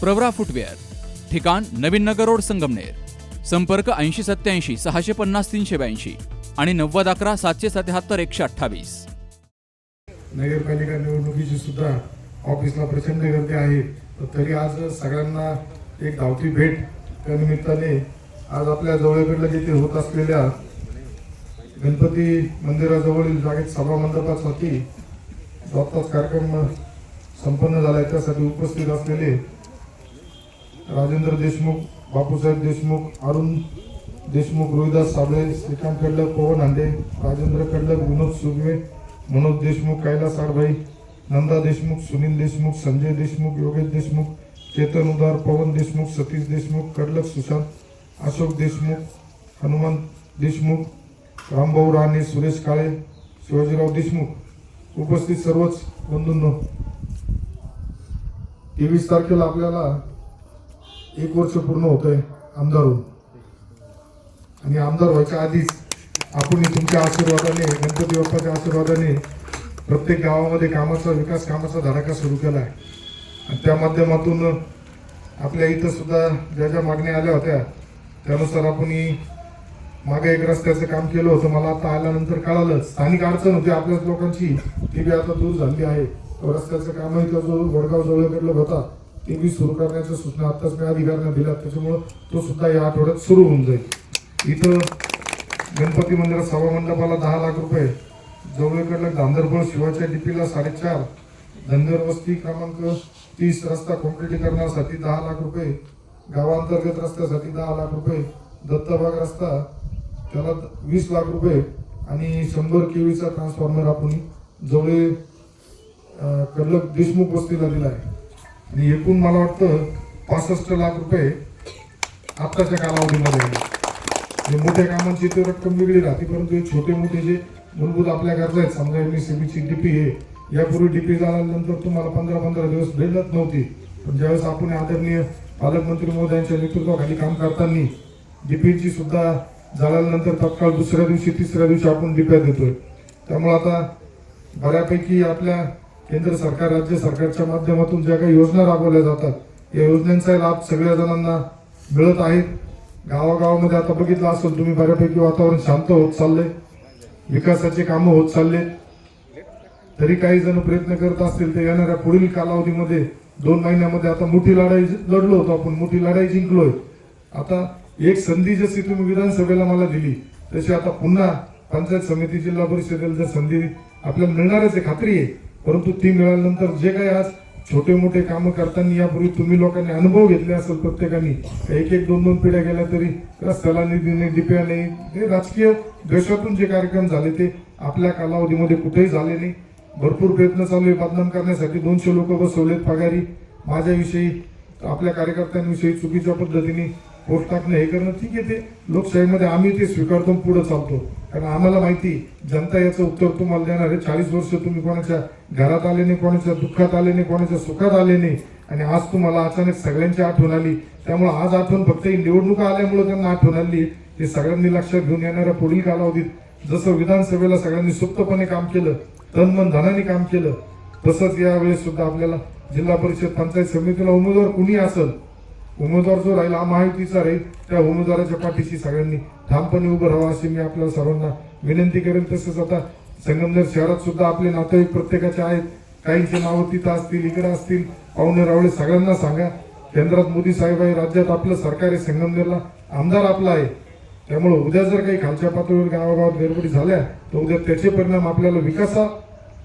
Pravara footwear ठिकाण नवीन नगर road Sangamner संपर्क ऐंशी सत्याऐंशी सहाशे पन्नास तीनशे ब्याऐंशी आणि नव्वद अकरा सातशे सत्याहत्तर एकशे अठ्ठावीस. नगरपालिका निवडणुकीची सुद्धा ऑफिसला प्रचंड गर्दी आहे. तर तरी आज सगळ्यांना एक धावती भेट. त्या निमित्ताने आज आपल्या जवळकडल्या जिथे होत असलेल्या गणपती मंदिराजवळील जागेत सभा मंडपात होती. आत्ताच कार्यक्रम संपन्न झाला आहे त्यासाठी उपस्थित असलेले राजेंद्र देशमुख बापूसाहेब देशमुख अरुण देशमुख रोहिदास साबळे श्रीकांत कडलक पवन हांडे राजेंद्र कडलक विनोद सुगवे मनोज देशमुख कैलास आडभाई नंदा देशमुख सुनील देशमुख संजय देशमुख योगेश देशमुख चेतन उदार पवन देशमुख सतीश देशमुख कडलक सुशांत अशोक देशमुख हनुमान देशमुख रामभाऊ राणे सुरेश काळे शिवाजीराव देशमुख. उपस्थित सर्वच बंधूंनो तेवीस तारखेला आपल्याला एक वर्ष पूर्ण होत आहे आमदार होऊन आणि आमदार व्हायच्या आधीच आपण तुमच्या आशीर्वादाने गणपती बाप्पाच्या आशीर्वादाने प्रत्येक गावामध्ये कामाचा विकास कामाचा धडाका सुरू केला आहे आणि त्या माध्यमातून आपल्या इथं सुद्धा ज्या ज्या मागण्या आल्या होत्या त्यानुसार आपण मागे एक रस्त्याचं काम केलं होतं. मला आता आल्यानंतर कळालं स्थानिक अडचण होती आपल्याच लोकांची ती बी आता दूर झाली आहे. तो रस्त्याचं कामही तो जो वडगाव जवळकडलं होता ते बी सुरू करण्याच्या सूचना आत्ताच मी अधिकाऱ्यांना दिल्या. त्याच्यामुळं तो सुद्धा या आठवड्यात सुरू होऊन जाईल. इथं गणपती मंदिरात सभा मंडपाला दहा लाख रुपये. जवळकडलं गांधरबळ शिवाच्या डीपीला साडेचार. धनगर वस्ती क्रमांक तीस रस्ता कॉम्प्लिटीकरणासाठी दहा लाख रुपये. गावांतर्गत रस्त्यासाठी दहा लाख रुपये. दत्तबाग रस्ता त्याला वीस लाख रुपये. आणि शंभर केवीचा ट्रान्सफॉर्मर आपण जवळ कडलक देशमुख वस्तीला दिला आहे. आणि एकूण मला वाटतं पासष्ट लाख रुपये आत्ताच्या कालावधीमध्ये आहे मोठ्या कामांची तर रक्कम वेगळी राहते परंतु हे छोटे मोठे जे मूलभूत आपल्या गरजा आहेत समजा एम एस डीपी आहे यापूर्वी डी पी झाल्यानंतर तुम्हाला पंधरा पंधरा दिवस भेटत नव्हती. पण ज्यावेळेस आपण आदरणीय पालकमंत्री मोदयांच्या नेतृत्वाखाली काम करताना डीपीची सुद्धा झाल्यानंतर तत्काळ दुसऱ्या दिवशी तिसऱ्या दिवशी आपण डिप्या देतोय. त्यामुळे आता बऱ्यापैकी आपल्या केंद्र सरकार राज्य सरकारच्या माध्यमातून ज्या काही योजना राबवल्या जातात या योजनांचा लाभ सगळ्या जणांना मिळत आहेत. गावागावामध्ये आता बघितलं असेल तुम्ही बऱ्यापैकी वातावरण शांत होत चाललंय. विकासाचे कामं होत चालले तरी काही जण प्रयत्न करत असतील तर येणाऱ्या पुढील कालावधीमध्ये दोन महिन्यामध्ये आता मोठी लढाई लढलो होतो आपण मोठी लढाई जिंकलोय. आता एक संधी जशी तुम्ही विधानसभेला मला दिली तशी आता पुन्हा पंचायत समिती जिल्हा परिषदेला जर संधी आपल्याला मिळणारच आहे खात्री आहे. परंतु ती मिळाल्यानंतर जे काही आज छोटे मोठे कामं करताना यापूर्वी तुम्ही लोकांनी अनुभव घेतले असेल प्रत्येकाने एक एक दोन दोन पिढ्या गेल्या तरी रस्त्याला निधी डिप्या नाही हे राजकीय द्वेषातून जे कार्यक्रम झाले ते आपल्या कालावधीमध्ये कुठेही झाले नाही. भरपूर प्रयत्न चालू आहे बदनाम करण्यासाठी. दोनशे लोक बसवलेत पगारी. माझ्याविषयी आपल्या कार्यकर्त्यांविषयी चुकीच्या पद्धतीने पोस्ट टाकणं हे करणं ठीक आहे ते. लोकशाहीमध्ये आम्ही ते स्वीकारतो पुढे चालतो. कारण आम्हाला माहिती जनता याचं उत्तर तुम्हाला देणार आहे. चाळीस वर्ष तुम्ही कोणाच्या घरात आले नाही कोणाच्या दुःखात आले नाही कोणाच्या सुखात आले नाही. आणि आज तुम्हाला अचानक सगळ्यांची आठवण आली. त्यामुळे आज आठवण फक्त ही निवडणुका आल्यामुळे त्यांना आठवण आली. हे सगळ्यांनी लक्षात घेऊन येणाऱ्या पुढील कालावधीत जसं विधानसभेला सगळ्यांनी सुप्तपणे काम केलं तन मन धनाने काम केलं तसंच यावेळेस सुद्धा आपल्याला जिल्हा परिषद पंचायत समितीला उमेदवार कुणी असेल उमेदवार जो राहील हा महायुतीचा राहील त्या उमेदवाराच्या पाठीशी सगळ्यांनी ठामपणे उभं राहावं अशी मी आपल्या सर्वांना विनंती करेन. तसंच आता संगमनेर शहरात सुद्धा आपले नातेवाईक प्रत्येकाचे आहेत. काहींचे नावं तिथं असतील इकडे असतील. पाहुणे रावळे सगळ्यांना सांगा. केंद्रात मोदी साहेब आहे राज्यात आपलं सरकार आहे संगमनेरला आमदार आपला आहे. त्यामुळे उद्या जर काही खालच्या पातळीवर गावागावात गडबडी झाल्या तर उद्या त्याचे परिणाम आपल्याला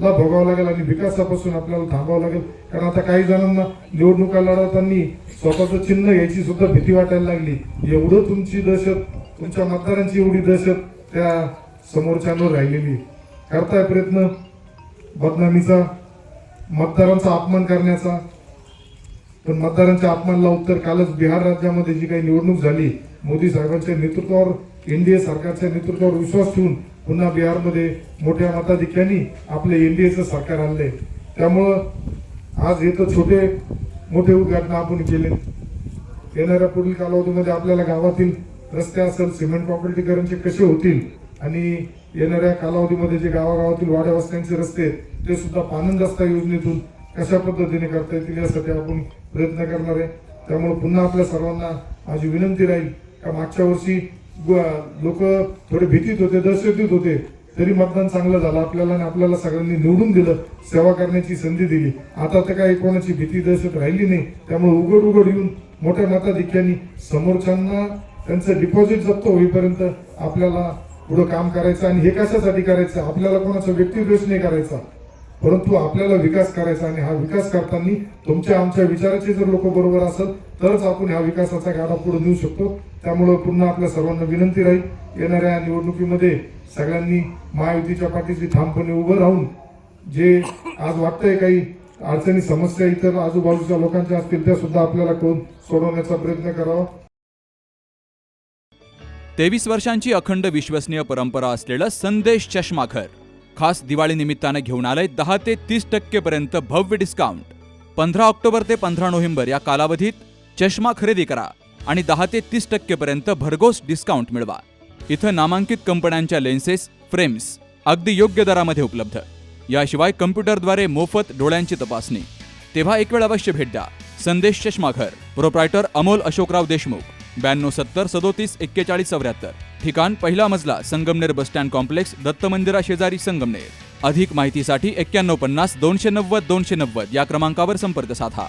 ला भोगावं लागेल आणि विकासापासून आपल्याला थांबावं लागेल. कारण आता काही जणांना निवडणुका लढवताना स्वतःचं चिन्ह याची सुद्धा भीती वाटायला लागली. एवढं तुमची दहशत तुमच्या मतदारांची एवढी दहशत त्या समोरच्यांवर राहिलेली. करताय प्रयत्न बदनामीचा मतदारांचा अपमान करण्याचा. पण मतदारांच्या अपमानला उत्तर कालच बिहार राज्यामध्ये जी काही निवडणूक झाली मोदी साहेबांच्या नेतृत्वावर एनडीए सरकारच्या नेतृत्वावर विश्वास ठेवून पुन्हा बिहारमध्ये मोठ्या मताधिक्याने आपले एनडीएचं सरकार आणले त्यामुळं आज इथं छोटे मोठे उद्घाटन आपण केले. येणाऱ्या पुढील कालावधीमध्ये आपल्याला गावातील रस्ते असेल सिमेंट प्रॉपर्टीकरणचे कसे होतील आणि येणाऱ्या कालावधीमध्ये जे गावागावातील वाड्या वस्त्यांचे रस्ते ते सुद्धा पानंद रस्ता योजनेतून कशा पद्धतीने करता येतील यासाठी आपण प्रयत्न करणार आहे. त्यामुळे पुन्हा आपल्या सर्वांना माझी विनंती राहील का मागच्या वर्षी लोक थोडे भीतीत होते दहशतीत होते. तरी मतदान चांगलं झालं. आपल्याला आणि आपल्याला सगळ्यांनी निवडून दिलं सेवा करण्याची संधी दिली. आता तर काही कोणाची भीती दहशत राहिली नाही. त्यामुळे उघड उघड येऊन मोठ्या मताधिक्यांनी समोरच्यांना त्यांचं डिपॉझिट जप्त होईपर्यंत आपल्याला पुढं काम करायचं आणि हे कशासाठी करायचं? आपल्याला कोणाचा व्यक्तिद्वेष नाही करायचा. परंतु आपल्याला विकास करायचा आणि हा विकास करताना तुमच्या आमच्या विचाराचे जर लोक बरोबर असेल तरच आपण ह्या विकासाचा गाडा पुढे देऊ शकतो. त्यामुळं पुन्हा आपल्या सर्वांना विनंती राहील येणाऱ्या निवडणुकीमध्ये सगळ्यांनी महायुतीच्या पाठीशी ठामपणे उभं राहून जे आज वाटतंय काही अडचणी समस्या इतर आजूबाजूच्या लोकांच्या असतील त्या सुद्धा आपल्याला करून सोडवण्याचा प्रयत्न करावा. तेवीस वर्षांची अखंड विश्वसनीय परंपरा असलेलं संदेश चष्माघर. खास दिवाळी निमित्तानं घेऊन आलंय दहा ते तीस टक्केपर्यंत भव्य डिस्काउंट पंधरा ऑक्टोबर ते पंधरा नोव्हेंबर या कालावधीत चष्मा खरेदी करा आणि दहा ते तीस टक्केपर्यंत भरघोस डिस्काउंट मिळवा. इथं नामांकित कंपन्यांच्या लेन्सेस फ्रेम्स अगदी योग्य दरामध्ये उपलब्ध. याशिवाय कम्प्युटरद्वारे मोफत डोळ्यांची तपासणी. तेव्हा एक वेळ अवश्य भेट द्या. संदेश चष्माघर. प्रोप्रायटर अमोल अशोकराव देशमुख. ब्याण्णव सत्तर सदोतीस एक्केचाळीस चौऱ्याहत्तर. ठिकाण पहिला मजला Sangamner bus stand complex Datta मंदिरा शेजारी संगमनेर. अधिक माहितीसाठी एक्क्याण्णव पन्नास दोनशे नव्वद दोनशे नव्वद या क्रमांकावर संपर्क साधा.